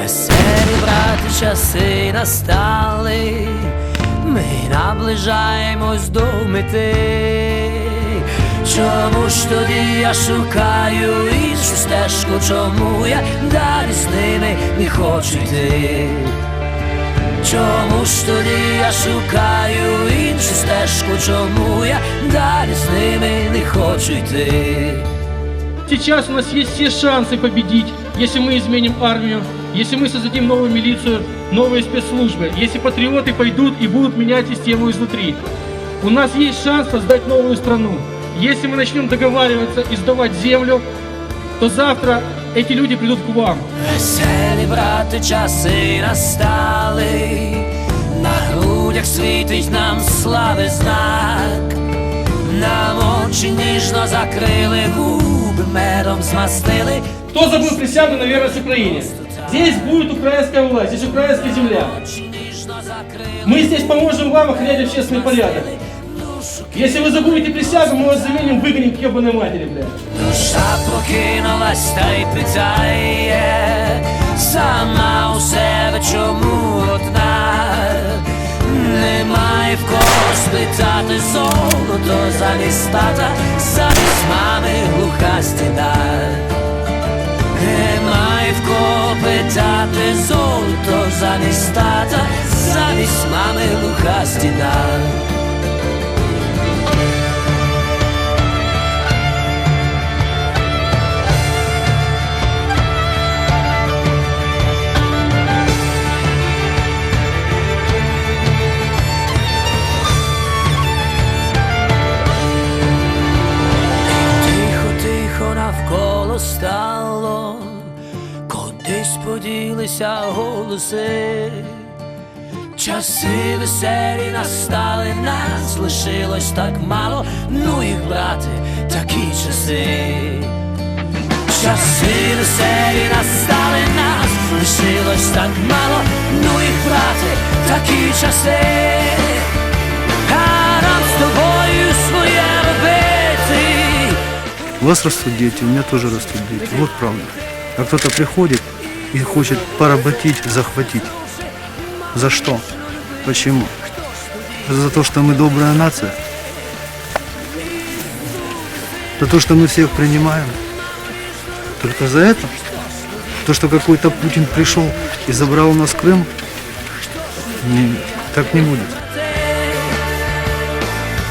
Веселі брати часи настали, ми наближаємось до мети. Чому ж тоді я шукаю іншу стежку? Чому я далі з ними не хочу йти? Чому ж тоді я шукаю іншу стежку? Чому я далі з ними не хочу йти? Сейчас у нас есть все шансы победить, если мы изменим армию, если мы создадим новую милицию, новые спецслужбы, если патриоты пойдут и будут менять систему изнутри. У нас есть шанс создать новую страну. Если мы начнем договариваться и сдавать землю, то завтра эти люди придут к вам. Веселі брати часи настали, на грудях світить нам слави знак, нам очі ніжно закрили, губи медом змастили. Кто забыл присягу на верность Украине? Здесь будет украинская власть, здесь украинская земля. Очі ніжно закрили. Мы здесь поможем вам охранять общественный порядок. Если вы забудете присягу, мы вас заменим, выгоним к ебаной матери, блядь. Душа прокинулась та й питає, сама у себе чому одна, немає в кого спитати золото замість тата, замість мами глуха замість тата, замість мами глуха стіна. Кудись поділися голоси. Часи веселі настали, нас лишилось так мало, ну їх брати, такі часи. Часи веселі настали, нас лишилось так мало, ну їх брати, такі часи. А з тобою. У вас растут дети, у меня тоже растут дети. Вот правда. А кто-то приходит и хочет поработить, захватить. За что? Почему? За то, что мы добрая нация? За то, что мы всех принимаем? Только за это? То, что какой-то Путин пришел и забрал у нас Крым? Не, так не будет.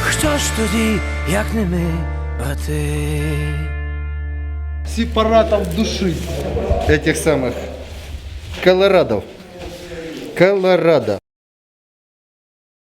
Хто ж тоді, як не ми, брати? Сепаратов души этих самых колорадов. Колорадо.